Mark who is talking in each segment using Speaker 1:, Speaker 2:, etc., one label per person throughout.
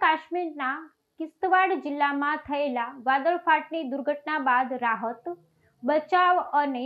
Speaker 1: કાશ્મીરના કિસ્તવાડ જિલ્લામાં થયેલા વાદળફાટની દુર્ઘટના બાદ રાહત, બચાવ અને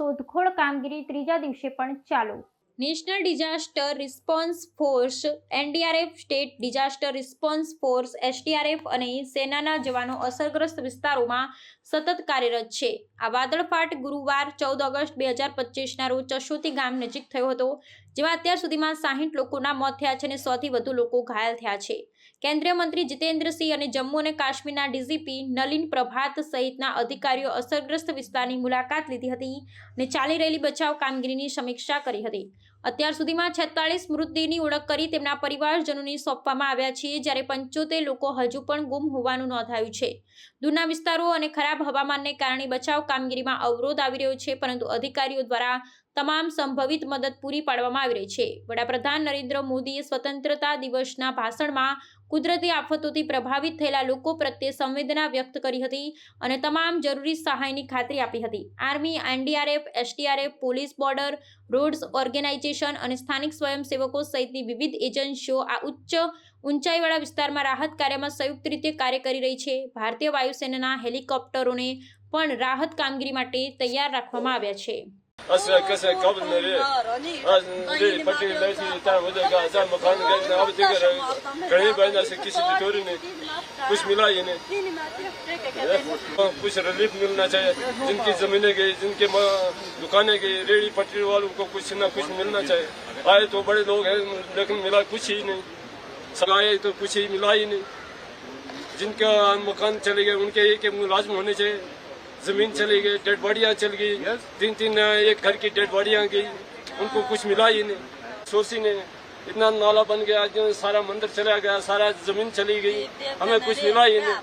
Speaker 1: શોધખોળ કામગીરી ત્રીજા દિવસે પણ ચાલુ. National disaster response force NDRF state disaster response force SDRF અને સેનાના જવાનો અસરગ્રસ્ત વિસ્તારોમાં સતત કાર્યરત છે. આ વાદળફાટ ગુરુવાર ચૌદ ઓગસ્ટ બે હજાર પચીસના રોજ ચશોતી ગામ નજીક થયો હતો, જેમાં અત્યાર સુધીમાં સાહીઠ લોકોના મોત થયા છે અને સોથી વધુ લોકો ઘાયલ થયા છે. કેન્દ્રીય મંત્રી જીતેન્દ્રસિંહ અને જમ્મુ અને કાશ્મીરના ડીજીપી નલિન પ્રભાત સહિતના અધિકારીઓ અસરગ્રસ્ત વિસ્તારની મુલાકાત લીધી હતી અને ચાલી રહેલી બચાવ કામગીરીની સમીક્ષા કરી હતી. અત્યાર સુધીમાં છેતાળીસ મૃતદેહની ઓળખ કરી તેમના પરિવારજનોને સોંપવામાં આવ્યા છે જ્યારે પંચોતેર લોકો હજુ પણ ગુમ હોવાનું નોંધાયું છે. દૂરના વિસ્તારો અને ખરાબ હવામાનને કારણે બચાવ કામગીરીમાં અવરોધ આવી રહ્યો છે, પરંતુ અધિકારીઓ દ્વારા તમામ સંભવિત મદદ પૂરી પાડવામાં આવી રહી છે. વડાપ્રધાન નરેન્દ્ર મોદીએ સ્વતંત્રતા દિવસના ભાષણમાં કુદરતી આફતોથી પ્રભાવિત થયેલા લોકો પ્રત્યે સંવેદના વ્યક્ત કરી હતી અને તમામ જરૂરી સહાયની ખાતરી આપી હતી. Army, NDRF, SDRF, police border, roads organisation અને સ્થાનિક સ્વયંસેવકો સહિતની વિવિધ એજન્સીઓ આ ઉચ્ચ ઊંચાઈવાળા વિસ્તારમાં રાહત કાર્યમાં સંયુક્ત રીતે કાર્ય કરી રહી છે. ભારતીય વાયુસેનાના હેલિકોપ્ટરોને પણ રાહત કામગીરી માટે તૈયાર રાખવામાં આવ્યા છે.
Speaker 2: أسرع كسر قبل نري نري بتي ليتي تاع وجهك زي مكان قاعد نعبد تقرا قريب عندنا किसी डिटोरी ने कुछ मिला ही नहीं कुछ रिलीफ मिलना चाहिए जिनकी जमीनें गई जिनके म- दुकानें गई रेडी पटरी वालों को कुछ ना कुछ मिलना चाहिए आए तो बड़े लोग हैं लेकिन मिला कुछ ही नहीं सब आए तो कुछ ही मिला ही नहीं जिनका मकान चले गए उनके एक एक मुलाजिम होने चाहिए ज़मीन चली गई डेड बॉडियाँ चल गई। तीन तीन एक घर की डेड बॉडियाँ गई। उनको कुछ मिला ही नहीं। सोसी ने इतना नाला बन गया जो सारा मंदिर चला गया सारा ज़मीन चली गई। हमें कुछ मिला ही नहीं।